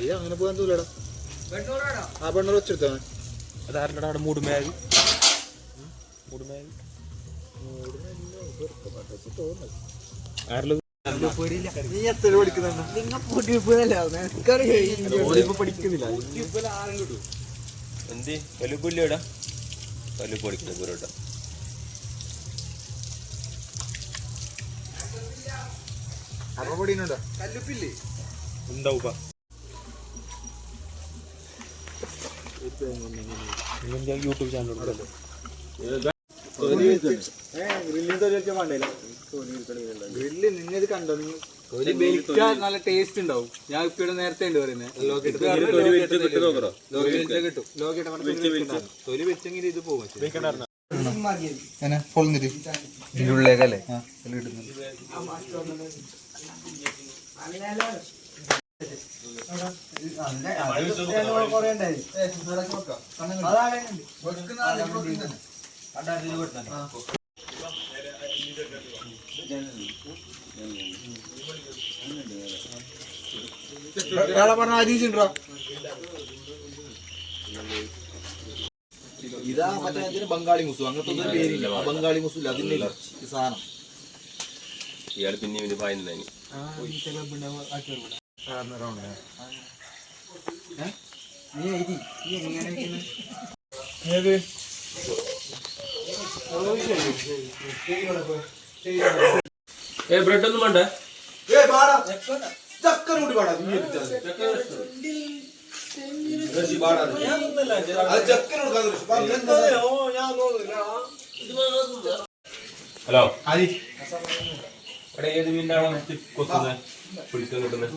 അയ്യ അങ്ങനെ പോകാൻ തൂലടാ ആ പെണ്ണൂർ വെച്ചെടുത്താ അതാരണ്ടടാ അവിടെ മൂടുമേവി ആരെല്ലാം നീ എത്ര പഠിക്കുന്നുണ്ട്? ഓനിപ്പോ പഠിക്കുന്നില്ല. എന്ത്? വലുപ്പില്ലടാ വലുപ്പ് പഠിക്കുന്ന പൊരോട്ട അപ്പൊ പൊടിയുന്നുണ്ടോ ഉണ്ടാവും യൂട്യൂബ് ചാനൽ ഉണ്ടല്ലോ കണ്ടോ നല്ല ടേസ്റ്റ് ഉണ്ടാവും ഞാൻ ഇപ്പോഴും നേരത്തെ ഉണ്ട് പറയുന്നത് കിട്ടും തൊലി ഇത് പറഞ്ഞ ഇതാ മറ്റേ അതിന് ബംഗാളി മുസു അങ്ങനത്തെ ഒന്നും പേരില്ല. ബംഗാളി മുസു ഇല്ല. അതിന്റെ ഈ സാധനം. ഇയാൾ പിന്നെ ഇവന് പായുന്നതിന് ഏ ബ്രെഡ് ഒന്നും വേണ്ടേ? കൂടി പാടാ. ഹലോ. എടാ ഏത് മീനാണ് കൊത്തുന്നത്? പിടിക്കാൻ കിട്ടുന്നത്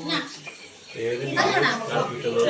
ഏത് മീനാണ് കിട്ടുന്നത്